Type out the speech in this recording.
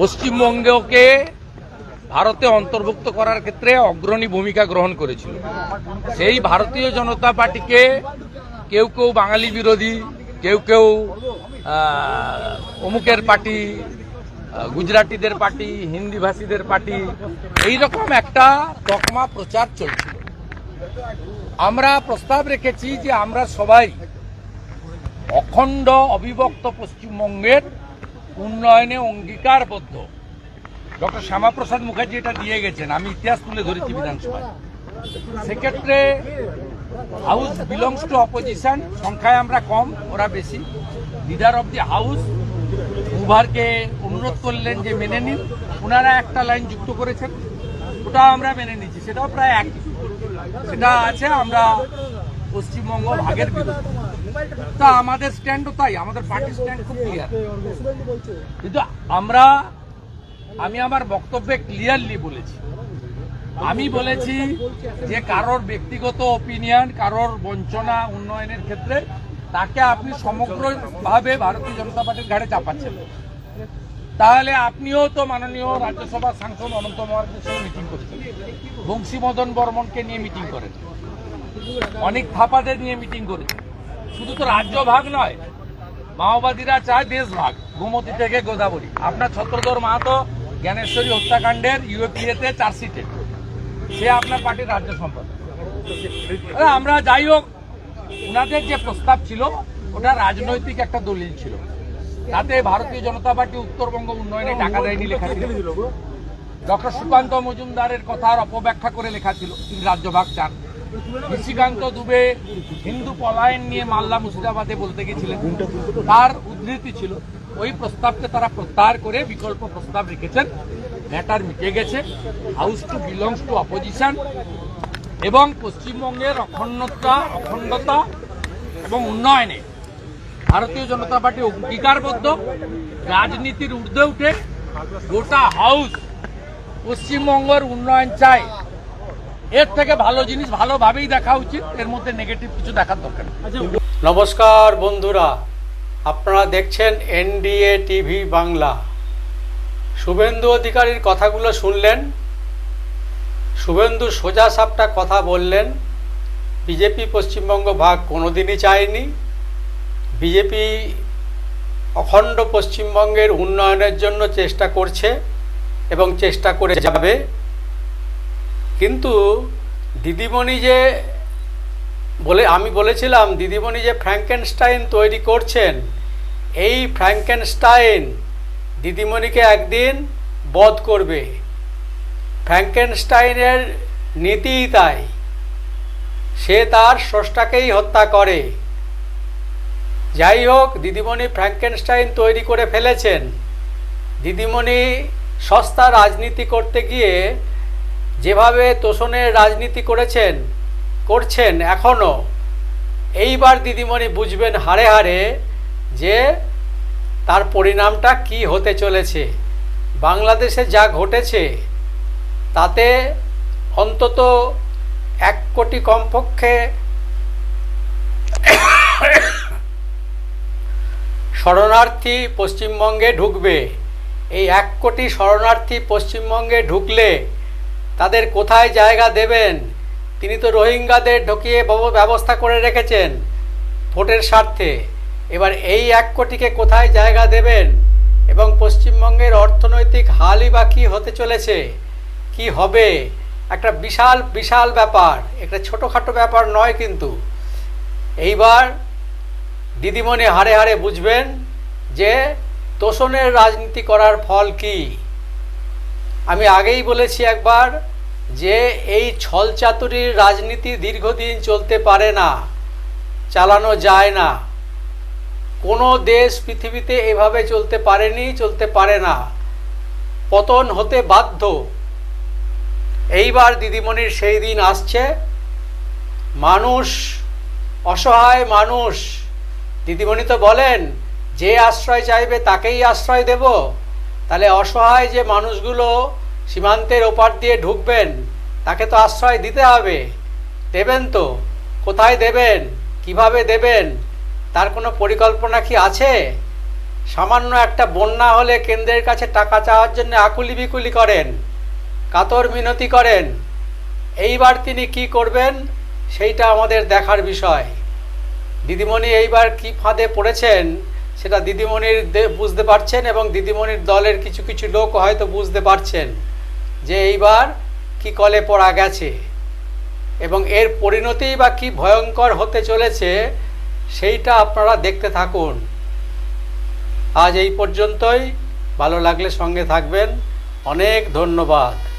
পশ্চিমবঙ্গকে ভারতে অন্তর্ভুক্ত করার ক্ষেত্রে অগ্রণী ভূমিকা গ্রহণ করেছিল। সেই ভারতীয় জনতা পার্টিকে কেউ কেউ বাঙালি বিরোধী, কেউ কেউ অমুকের পার্টি গুজরাটিদের পার্টি, হিন্দিভাষীদের পার্টি, এইরকম একটা তকমা প্রচার চলছিল। আমরা প্রস্তাব রেখেছি যে আমরা সবাই অখণ্ড অবিভক্ত পশ্চিমবঙ্গের উন্নয়নে অঙ্গীকারবদ্ধ। ডক্টর শ্যামাপ্রসাদ মুখার্জি এটা দিয়ে গেছেন। আমি ইতিহাস তুলে ধরেছি বিধানসভায়। সেক্ষেত্রে হাউস বিলংস টু অপোজিশন, সংখ্যায় আমরা কম, ওরা বেশি। লিডার অব দি হাউস উভারকে অনুরোধ করলেন যে মেনে নিন। ওনারা একটা লাইন যুক্ত করেছেন। ওটা আমরা মেনে নিচ্ছি সেটাও প্রায় একই সেটা আছে, আমরা পশ্চিমবঙ্গ ভাগের বিরুদ্ধে তা আমাদের স্ট্যান্ডও তাই, আমাদের পার্টি স্ট্যান্ড খুব ক্লিয়ার কিন্তু আমরা, আমি আমার বক্তব্যে ক্লিয়ারলি বলেছি। আমি বলেছি যে কারোর ব্যক্তিগত ওপিনিয়ন কারোর বঞ্চনা উন্নয়নের ক্ষেত্রে তাকে আপনি সমগ্রভাবে ভারতীয় জনতা পার্টির ঘাড়ে চাপাচ্ছেন। তাহলে আপনিও তো মাননীয় রাজ্যসভা সাংসদ অনন্ত মহারাজের সঙ্গে মিটিং করেছেন। বংশীমদন বর্মনকে নিয়ে মিটিং করেন। অনেক থাপাদের নিয়ে মিটিং করেছেন শুধু তো রাজ্য ভাগ নয়, মাওবাদীরা চায় দেশ ভাগ, গোমতী থেকে গোদাবরী। আপনার ছত্রধর মাহাতো জ্ঞানেশ্বরী হত্যাকাণ্ডের ইউএপিএতে চার্জশিটে। সে আপনার পার্টির রাজ্য সম্পাদক। আমরা যাই হোক ওনাদের যে প্রস্তাব ছিল, ওটা রাজনৈতিক একটা দলিল ছিল। তাতে ভারতীয় জনতা পার্টি উত্তরবঙ্গ উন্নয়নে টাকা দেয়নি লেখা ছিল। ডক্টর সুকান্ত মজুমদারের কথার অপব্যাখ্যা করে লেখা ছিল, তিনি রাজ্যভাগ চান। নিশিকান্ত দুবে হিন্দু পলায়ন নিয়ে মাল্লা মুর্শিদাবাদে বলতে গেছিলেন। তার উদ্ধৃতি ছিল, ওই প্রস্তাবকে তারা প্রত্যাহার করে বিকল্প প্রস্তাব রেখেছেন। ম্যাটার মিটে গেছে house to belongs to opposition এবং পশ্চিমবঙ্গের অখণ্ডতা অখণ্ডতা এবং উন্নয়নে ভারতীয় জনতা পার্টি অঙ্গীকারবদ্ধ। রাজনীতির ঊর্ধ্বে উঠে গোটা হাউস পশ্চিমবঙ্গের উন্নয়ন চায়। এর থেকে ভালো জিনিস ভালোভাবেই দেখা উচিত এর মধ্যে নেগেটিভ কিছু দেখার দরকার নমস্কার বন্ধুরা আপনারা দেখছেন এনডিএ টিভি বাংলা। শুভেন্দু অধিকারীর কথাগুলো শুনলেন শুভেন্দু সোজা সাপটা কথা বললেন বিজেপি পশ্চিমবঙ্গ ভাগ কোনোদিনই চায়নি বিজেপি অখণ্ড পশ্চিমবঙ্গের উন্নয়নের জন্য চেষ্টা করছে এবং চেষ্টা করে যাবে। কিন্তু দিদিমণি যে বলে, আমি বলেছিলাম, দিদিমণি যে ফ্র্যাঙ্কেনস্টাইন তৈরি করছেন, এই ফ্র্যাঙ্কেনস্টাইন দিদিমণিকে একদিন বধ করবে। ফ্র্যাঙ্কেনস্টাইনের নীতিই তাই। সে তার স্রষ্টাকেই হত্যা করে। যাই হোক, দিদিমণি ফ্র্যাঙ্কেনস্টাইন তৈরি করে ফেলেছেন। দিদিমণি সস্তা রাজনীতি করতে গিয়ে যেভাবে তোষণের রাজনীতি করেছেন, করছেন এখনও এইবার দিদিমণি বুঝবেন হারে হারে যে তার পরিণামটা কি হতে চলেছে, বাংলাদেশে যা ঘটেছে, তাতে অন্তত এক কোটি কমপক্ষে শরণার্থী পশ্চিমবঙ্গে ঢুকবে। এই এক কোটি শরণার্থী পশ্চিমবঙ্গে ঢুকলে তাদের কোথায় জায়গা দেবেন? তিনি তো রোহিঙ্গাদের ঢুকিয়ে ব্যবস্থা করে রেখেছেন ভোটের স্বার্থে। এবার এই এক কোটিকে কোথায় জায়গা দেবেন? এবং পশ্চিমবঙ্গের অর্থনৈতিক হালই বা কী হতে চলেছে? কি হবে? একটা বিশাল বিশাল ব্যাপার, একটা ছোটোখাটো ব্যাপার নয় কিন্তু। এইবার দিদিমণি হারে হারে বুঝবেন যে তোষণের রাজনীতি করার ফল কি। আমি আগেই বলেছি একবার যে এই ছলচাতুরির রাজনীতি দীর্ঘদিন চলতে পারে না, চালানো যায় না। কোনো দেশ পৃথিবীতে এভাবে চলতে পারেনি, চলতে পারে না। পতন হতে বাধ্য। এইবার দিদিমণির সেই দিন আসছে। মানুষ, অসহায় মানুষ, দিদিমণি তো বলেন, যে আশ্রয় চাইবে তাকেই আশ্রয় দেব। তাহলে অসহায় যে মানুষগুলো সীমান্তের ওপার দিয়ে ঢুকবেন, তাকে তো আশ্রয় দিতে হবে। দেবেন তো, কোথায় দেবেন, কীভাবে দেবেন, তার কোনো পরিকল্পনা কি আছে? সামান্য একটা বন্যা হলে কেন্দ্রের কাছে টাকা চাওয়ার জন্য আকুলি বিকুলি করেন, কাতর মিনতি করেন। এইবার তিনি কি করবেন, সেইটা আমাদের দেখার বিষয়। দিদিমণি এইবার কি ফাঁদে পড়েছেন, সেটা দিদিমণির বুঝতে পারছেন এবং দিদিমণির দলের কিছু কিছু লোক হয়তো বুঝতে পারছেন। যে এইবার কি কলে পড়া গেছে এবং এর পরিণতি বা কি ভয়ঙ্কর হতে চলেছে সেইটা আপনারা দেখতে থাকুন। আজ এই পর্যন্তই। ভালো লাগলে সঙ্গে থাকবেন। অনেক ধন্যবাদ।